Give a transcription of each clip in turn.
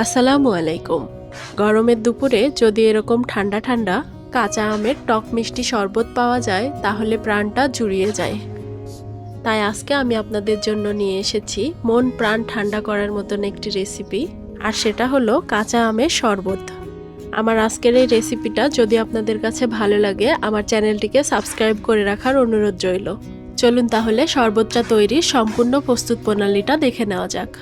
আসসালামু আলাইকুম। গরমের দুপুরে যদি এরকম ঠান্ডা ঠান্ডা কাঁচা আমের টক মিষ্টি শরবত পাওয়া যায়, তাহলে প্রাণটা জুড়িয়ে যায়। তাই আজকে আমি আপনাদের জন্য নিয়ে এসেছি মন প্রাণ ঠান্ডা করার মতন একটি রেসিপি, আর সেটা হলো কাঁচা আমের শরবত। আমার আজকের এই রেসিপিটা যদি আপনাদের কাছে ভালো লাগে, আমার চ্যানেলটিকে সাবস্ক্রাইব করে রাখার অনুরোধ রইল। চলুন তাহলে শরবতটা তৈরির সম্পূর্ণ প্রস্তুত প্রণালীটা দেখে নেওয়া যাক।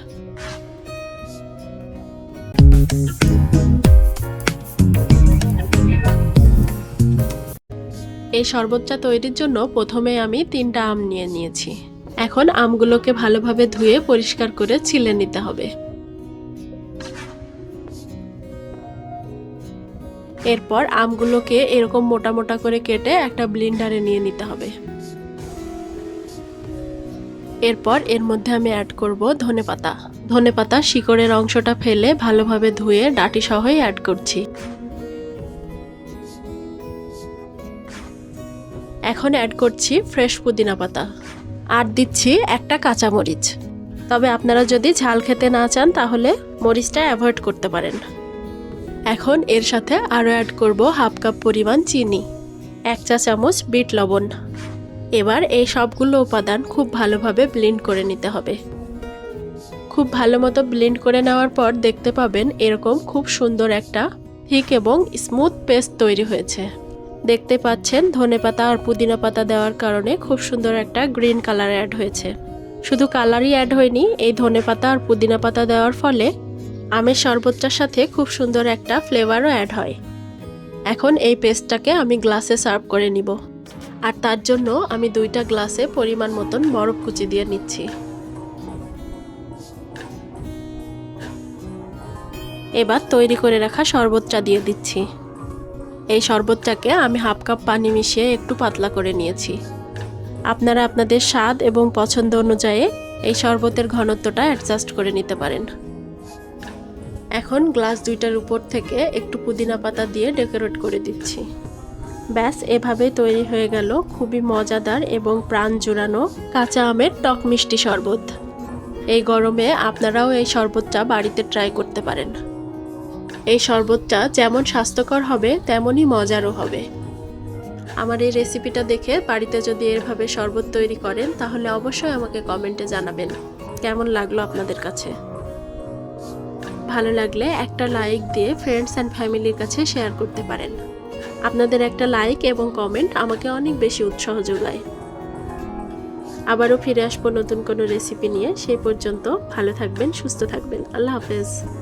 এই শরবতটা তৈরির জন্য প্রথমে আমি তিনটা আম নিয়ে নিয়েছি। এখন আমগুলোকে ভালোভাবে ধুয়ে পরিষ্কার করে ছিলে নিতে হবে। এরপর আমগুলোকে এরকম মোটা মোটা করে কেটে একটা ব্লিন্ডারে নিয়ে নিতে হবে। এরপর এর মধ্যে আমি অ্যাড করব ধনে পাতা। ধনে পাতা শিকড়ের অংশটা ফেলে ভালোভাবে ধুয়ে ডাটি সহই অ্যাড করছি। এখন অ্যাড করছি ফ্রেশ পুদিনা পাতা। আর দিচ্ছি একটা কাঁচামরিচ। তবে আপনারা যদি ঝাল খেতে না চান, তাহলে মরিচটা অ্যাভয়েড করতে পারেন। এখন এর সাথে আরও অ্যাড করব হাফ কাপ পরিমাণ চিনি, এক চা চামচ বিট লবণ। এবার এই সবগুলো উপাদান খুব ভালোভাবে ব্লেন্ড করে নিতে হবে। খুব ভালো মতো ব্লেন্ড করে নেওয়ার পর দেখতে পাবেন এরকম খুব সুন্দর একটা থিক এবং স্মুথ পেস্ট তৈরি হয়েছে। দেখতে পাচ্ছেন, ধনে পাতা আর পুদিনা পাতা দেওয়ার কারণে খুব সুন্দর একটা গ্রিন কালার অ্যাড হয়েছে। শুধু কালারই অ্যাড হয়নি, এই ধনে পাতা আর পুদিনা পাতা দেওয়ার ফলে আমের শরবতটার সাথে খুব সুন্দর একটা ফ্লেভারও অ্যাড হয়। এখন এই পেস্টটাকে আমি গ্লাসে সার্ভ করে নিব। আর তার জন্য আমি দুইটা গ্লাসে পরিমাণ মতন বরফ কুচি দিয়ে নিচ্ছি। এবার তৈরি করে রাখা শরবতটা দিয়ে দিচ্ছি। এই শরবতটাকে আমি হাফ কাপ পানি মিশিয়ে একটু পাতলা করে নিয়েছি। আপনারা আপনাদের স্বাদ এবং পছন্দ অনুযায়ী এই শরবতের ঘনত্বটা অ্যাডজাস্ট করে নিতে পারেন। এখন গ্লাস দুইটার উপর থেকে একটু পুদিনা পাতা দিয়ে ডেকোরেট করে দিচ্ছি। ব্যাস, এভাবে তৈরি হয়ে গেল খুবই মজাদার এবং প্রাণ জুড়ানো কাঁচা আমের টক মিষ্টি শরবত। এই গরমে আপনারাও এই শরবতটা বাড়িতে ট্রাই করতে পারেন। এই শরবতটা যেমন স্বাস্থ্যকর হবে, তেমনই মজারও হবে। আমার এই রেসিপিটা দেখে বাড়িতে যদি এভাবে শরবত তৈরি করেন, তাহলে অবশ্যই আমাকে কমেন্টে জানাবেন। কেমন লাগল আপনাদের কাছে? ভালো লাগলে একটা লাইক দিয়ে ফ্রেন্ডস অ্যান্ড ফ্যামিলির কাছে শেয়ার করতে পারেন। আপনাদের একটা লাইক এবং কমেন্ট আমাকে অনেক বেশি উৎসাহ যোগায়। আবারও ফিরে আসব নতুন কোনো রেসিপি নিয়ে। সেই পর্যন্ত ভালো থাকবেন, সুস্থ থাকবেন। আল্লাহ হাফেজ।